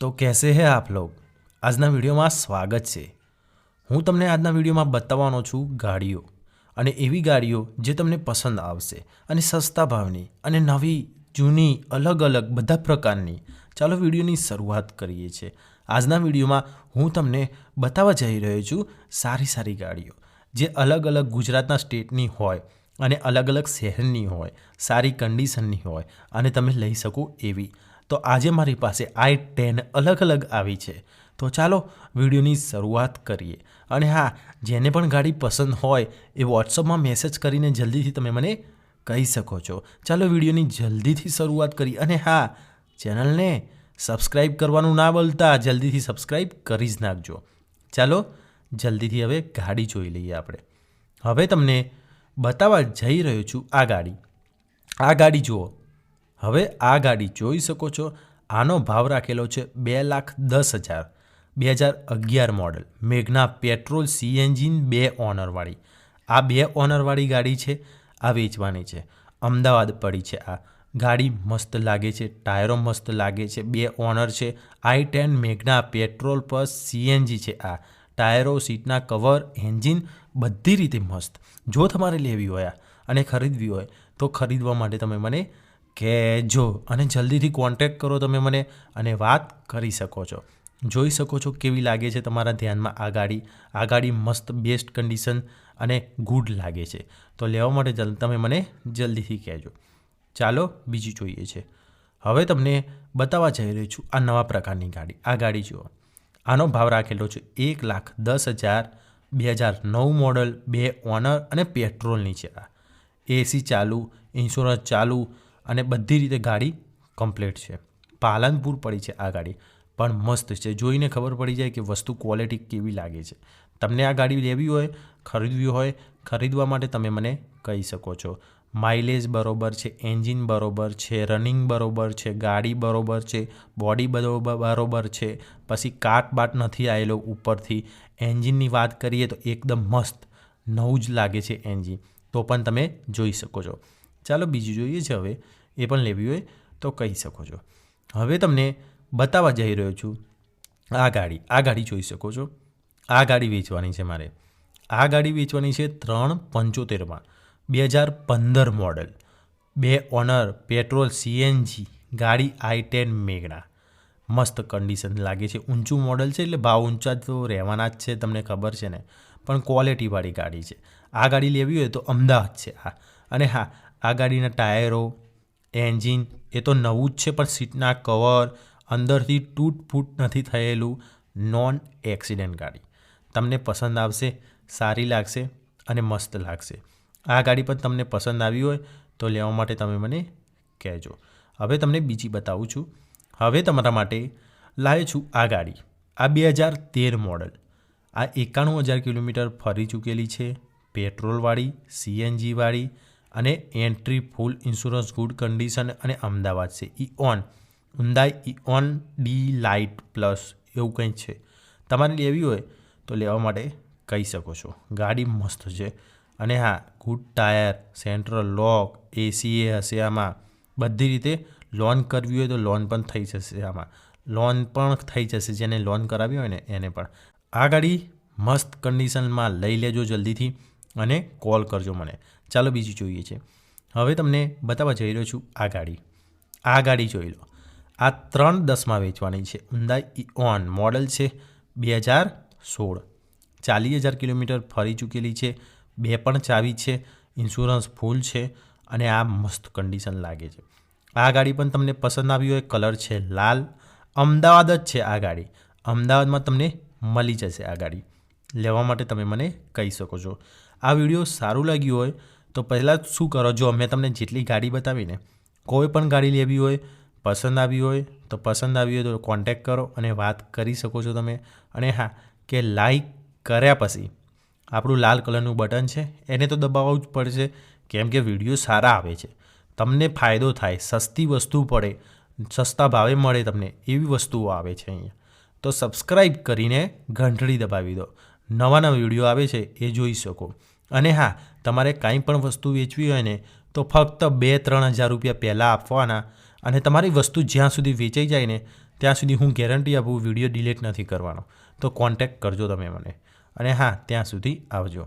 તો કહેશે હે આપ લોગ? આજના વિડીયોમાં સ્વાગત છે. હું તમને આજના વિડીયોમાં બતાવવાનો છું ગાડીઓ અને એવી ગાડીઓ જે તમને પસંદ આવશે અને સસ્તા ભાવની અને નવી, જૂની, અલગ અલગ બધા પ્રકારની. ચાલો વિડીયોની શરૂઆત કરીએ છીએ. આજના વિડીયોમાં હું તમને બતાવવા જઈ રહ્યો છું સારી સારી ગાડીઓ જે અલગ અલગ ગુજરાતના સ્ટેટની હોય અને અલગ અલગ શહેરની હોય, સારી કન્ડિશનની હોય અને તમે લઈ શકો એવી. તો આજે મારી પાસે આઈ ટેન અલગ અલગ આવી છે. તો ચાલો વિડીયોની શરૂઆત કરીએ. અને હા, જેને પણ ગાડી પસંદ હોય એ વોટ્સઅપમાં મેસેજ કરીને જલ્દીથી તમે મને કહી શકો છો. ચાલો વિડીયોની જલ્દીથી શરૂઆત કરી અને હા, ચેનલને સબસ્ક્રાઈબ કરવાનું ના બોલતા જલ્દીથી સબસ્ક્રાઈબ કરી જ નાખજો. ચાલો જલ્દીથી હવે ગાડી જોઈ લઈએ આપણે. હવે તમને બતાવવા જઈ રહ્યો છું આ ગાડી. આ ગાડી જુઓ. હવે આ ગાડી જોઈ શકો છો. આનો ભાવ રાખેલો છે બે લાખ દસ હજાર. બે હજાર અગિયાર મોડલ મેઘના પેટ્રોલ સીએનજીન બે ઓનરવાળી આ બે ઓનરવાળી ગાડી છે. આ વેચવાની છે. અમદાવાદ પડી છે આ. ગાડી મસ્ત લાગે છે. ટાયરો મસ્ત લાગે છે. બે ઓનર છે. આઈ ટેન મેઘના પેટ્રોલ પર સીએનજી છે આ. ટાયરો, સીટના કવર એન્જિન બધી રીતે મસ્ત. જો તમારે લેવી હોય અને ખરીદવી હોય, તો ખરીદવા માટે તમે મને કહેજો અને જલ્દીથી કોન્ટેક્ટ કરો તમે મને અને વાત કરી શકો છો. જોઈ શકો છો કેવી લાગે છે તમારા ધ્યાનમાં આ ગાડી આ ગાડી મસ્ત બેસ્ટ કન્ડિશન અને ગુડ લાગે છે. તો લેવા માટે તમે મને જલ્દીથી કહેજો. ચાલો, બીજી જોઈએ છે. હવે તમને બતાવવા જઈ રહ્યો છું આ નવા પ્રકારની ગાડી. આ ગાડી જુઓ. આનો ભાવ રાખેલો છે એક લાખ દસ હજાર બે હજાર નવ મોડલ બે ઓનર અને પેટ્રોલની છે આ. એસી ચાલુ ઇન્સ્યોરન્સ ચાલુ અને બધી રીતે ગાડી કમ્પ્લીટ છે. પાલનપુર પડી છે આ ગાડી. પણ મસ્ત છે. જોઈને ખબર પડી જાય કે વસ્તુ ક્વોલિટી કેવી લાગે છે. તમને આ ગાડી લેવી હોય, ખરીદવી હોય, ખરીદવા માટે તમે મને કહી શકો છો. માઇલેજ બરોબર છે એન્જિન બરોબર છે રનિંગ બરોબર છે, ગાડી બરોબર છે બોડી બરોબર બરોબર છે. પછી કાટ બાટ નથી આવેલો ઉપરથી. એન્જિનની વાત કરીએ તો એકદમ મસ્ત, નવું જ લાગે છે એન્જિન તો પણ તમે જોઈ શકો છો. ચાલો બીજું જોઈએ છે હવે. એ પણ લેવી હોય તો કહી શકો છો. હવે તમને બતાવવા જઈ રહ્યો છું આ ગાડી. આ ગાડી જોઈ શકો છો. આ ગાડી વેચવાની છે મારે. આ ગાડી વેચવાની છે ત્રણ પંચોતેરમાં. બે હજાર પંદર મોડલ. બે ઓનર, પેટ્રોલ સીએનજી ગાડી આઈ ટેન મેગના. મસ્ત કન્ડિશન લાગે છે. ઊંચું મોડલ છે એટલે ભાવ ઊંચા તો રહેવાના જ છે, તમને ખબર છે ને. પણ ક્વોલિટીવાળી ગાડી છે. આ ગાડી લેવી હોય તો અમદાવાદ છે. આ અને હા આ ગાડીના ટાયરો, એન્જિન, એ તો નવું જ છે, પણ સીટના કવર, અંદરથી તૂટ ફૂટ નથી થયેલું, નોન એક્સિડન્ટ ગાડી. તમને પસંદ આવશે, સારી લાગશે અને મસ્ત લાગશે. આ ગાડી પણ તમને પસંદ આવી હોય, તો લેવા માટે તમે મને કહેજો. હવે તમને બીજી બતાવું છું. હવે તમારા માટે લાવ્યો છું આ ગાડી. આ બે હજાર તેર મોડલ. આ એકાણું હજાર કિલોમીટર ફરી ચૂકેલી છે. પેટ્રોલવાળી, સીએનજીવાળી અને entry full insurance good condition અને અમદાવાદ છે. Eon Eon Eon D lite plus એવું કંઈ છે. તમારે લેવી હોય તો લેવા માટે કહી શકો છો. ગાડી મસ્ત છે. અને હા, good tyre, central lock, AC એ હશે આમાં. બધી રીતે લોન કરવી હોય તો લોન પણ થઈ જશે આમાં. લોન પણ થઈ જશે, જેને લોન કરાવી હોય ને એને પણ. આ ગાડી મસ્ત કન્ડિશનમાં લઈ લેજો જલ્દીથી. અને કોલ કરજો મને. ચાલો બીજી જોઈએ છે. હવે તમને બતાવવા જઈ રહ્યો છું આ ગાડી. આ ગાડી જોઈ લો. આ ત્રણ દસમાં વેચવાની છે. ઉંદાઈ ઓન મોડલ છે બે હજાર સોળ. ચાલીસ હજાર કિલોમીટર ફરી ચૂકેલી છે. બે પણ ચાવી છે. ઇન્સ્યોરન્સ ફૂલ છે અને આ મસ્ત કન્ડિશન લાગે છે. આ ગાડી પણ તમને પસંદ આવી હોય કલર છે લાલ. અમદાવાદ જ છે આ ગાડી. અમદાવાદમાં તમને મળી જશે આ ગાડી. લેવા માટે તમે મને કહી શકો છો. આ વીડિયો સારું લાગ્યું હોય, તો પહેલાં શું કરો? જો મેં તમને જેટલી ગાડી બતાવીને કોઈ પણ ગાડી લેવી હોય, પસંદ આવી હોય, તો પસંદ આવી હોય તો કોન્ટેક કરો અને વાત કરી શકો છો તમે. અને હા, કે લાઈક કર્યા પછી આપણું લાલ કલરનું બટન છે, એને તો દબાવવું જ પડશે, કેમ કે વીડિયો સારા આવે છે. તમને ફાયદો થાય, સસ્તી વસ્તુ પડે, સસ્તા ભાવે મળે તમને, એવી વસ્તુઓ આવે છે અહીંયા. તો સબસ્ક્રાઈબ કરીને ઘંટડી દબાવી દો. નવા નવા વીડિયો આવે છે, એ જોઈ શકો. અને હા, તમારે કાંઈ પણ વસ્તુ વેચવી હોય ને, તો ફક્ત બે ત્રણ હજાર રૂપિયા પહેલાં આપવાના. અને તમારી વસ્તુ જ્યાં સુધી વેચાઈ જાય ને, ત્યાં સુધી હું ગેરંટી આપું, વીડિયો ડિલીટ નથી કરવાનો. તો કોન્ટેક્ટ કરજો તમે મને. અને હા, ત્યાં સુધી આવજો.